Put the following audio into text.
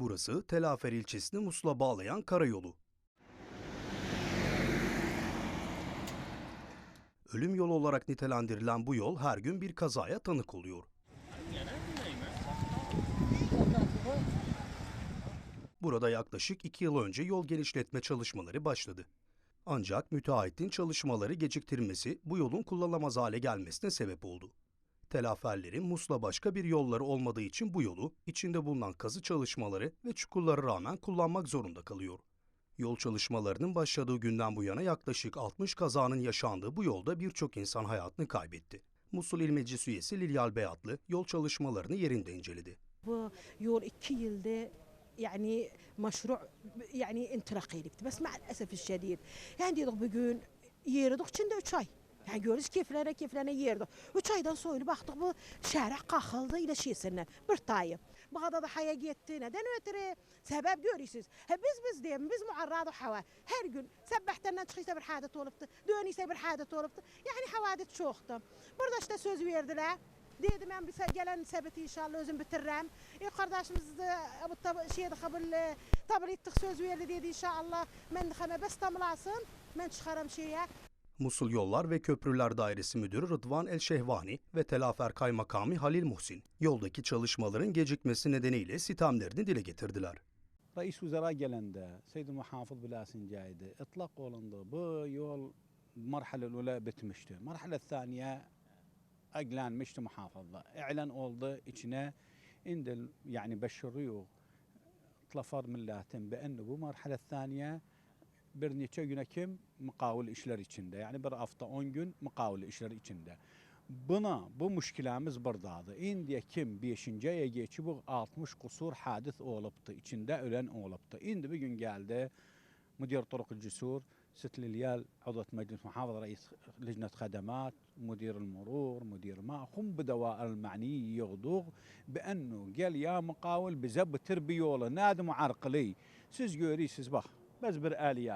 Burası Telafer ilçesini Mus'la bağlayan karayolu. Ölüm yolu olarak nitelendirilen bu yol her gün bir kazaya tanık oluyor. Burada yaklaşık iki yıl önce yol genişletme çalışmaları başladı. Ancak müteahhitin çalışmaları geciktirmesi bu yolun kullanılamaz hale gelmesine sebep oldu telaferleri Mus'la başka bir yolları olmadığı için bu yolu içinde bulunan kazı çalışmaları ve çukurlara rağmen kullanmak zorunda kalıyor. Yol çalışmalarının başladığı günden bu yana yaklaşık 60 kazanın yaşandığı bu yolda birçok insan hayatını kaybetti. Musul İl Meclis üyesi Lilyal Beyatlı yol çalışmalarını yerinde inceledi. Bu yol iki yılda yani meşru yani intihar edildi. Bas maalesef şiddet. Yani bugün yeri içinde 3 ay. Yani görürüz keyiflere keyiflere yerdik. 3 aydan sonra baktık bu şehre kalkıldı ile şeysinden bir tayım. Bu kadar da haya gitti. Neden ötürü? Sebep görüyorsunuz. Ha biz biz diyeyim biz muarradu hava. Her gün sebbehtinden çıkıysa bir hadet oluptu. Dönüyse bir hadet oluptu. Yani havadet çoktu. Burada işte söz verdiler. Dedim ben bir gelen sebeti inşallah özüm bitiririm. E kardeşimiz de bu şeyde kabul e, tabir ettik söz verdi dedi inşallah. De heme bes tamlasın. Ben çıkarım şeye. Musul Yollar ve Köprüler Dairesi Müdürü Rıdvan El Şehvani ve Telafer Kaymakami Halil Muhsin yoldaki çalışmaların gecikmesi nedeniyle sitemlerini dile getirdiler. Reis Uzara gelende Seyyid-i Muhafız Bilasincayi'de itlak olundu. Bu yol marhale ula bitmişti. Marhale saniye eklenmişti muhafızda. İlan oldu içine indil yani beşiriyor tlafer milletin be bu marhale saniye bir neçe güne kim mukavul işler içinde. Yani bir hafta 10 gün mukavul işler içinde. Buna bu müşkilamiz buradadı. İndiye kim 5. aya geçi bu 60 kusur hadis oluptu. içinde ölen oluptu. İndi bir gün geldi مدير طرق الجسور ست ليال عضوة مجلس محافظة رئيس لجنة خدمات مدير المرور مدير ما هم بدوائر المعنية يغضوغ بأنه قال يا مقاول بزب تربيوله نادم وعرقلي سيز يوري سيز بخ بەس آل ئالی